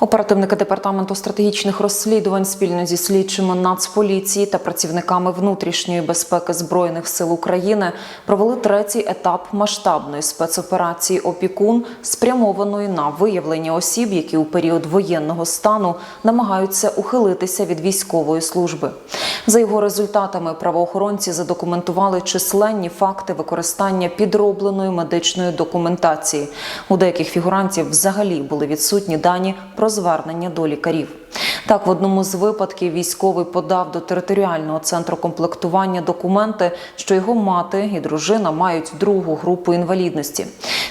Оперативники департаменту стратегічних розслідувань спільно зі слідчими Нацполіції та працівниками внутрішньої безпеки збройних сил України провели третій етап масштабної спецоперації Опікун, спрямованої на виявлення осіб, які у період воєнного стану намагаються ухилитися від військової служби. За його результатами правоохоронці задокументували численні факти використання підробленої медичної документації. У деяких фігурантів взагалі були відсутні дані про звернення до лікарів. Так, в одному з випадків військовий подав до територіального центру комплектування документи, що його мати і дружина мають другу групу інвалідності.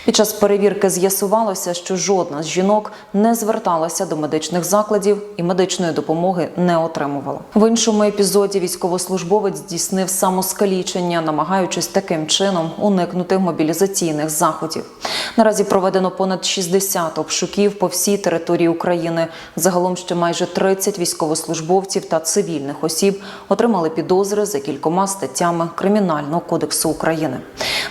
Під час перевірки з'ясувалося, що жодна з жінок не зверталася до медичних закладів і медичної допомоги не отримувала. В іншому епізоді військовослужбовець здійснив самоскалічення, намагаючись таким чином уникнути мобілізаційних заходів. Наразі проведено понад 60 обшуків по всій території України. Загалом ще майже 30 військовослужбовців та цивільних осіб отримали підозри за кількома статтями Кримінального кодексу України.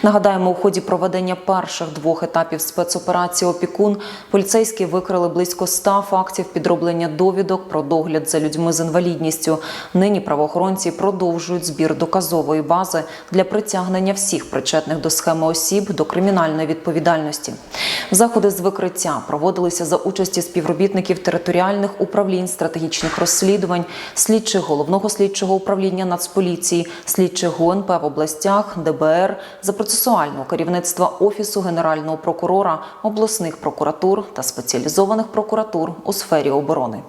Нагадаємо, у ході проведення перших двох етапів спецоперації Опікун поліцейські викрили близько 100 фактів підроблення довідок про догляд за людьми з інвалідністю. Нині правоохоронці продовжують збір доказової бази для притягнення всіх причетних до схеми осіб до кримінальної відповідальності. Заходи з викриття проводилися за участі співробітників територіальних управлінь стратегічних розслідувань, слідчих головного слідчого управління Нацполіції, слідчих ГУНП в областях, ДБР, за процесуального керівництва Офісу Генерального прокурора, обласних прокуратур та спеціалізованих прокуратур у сфері оборони.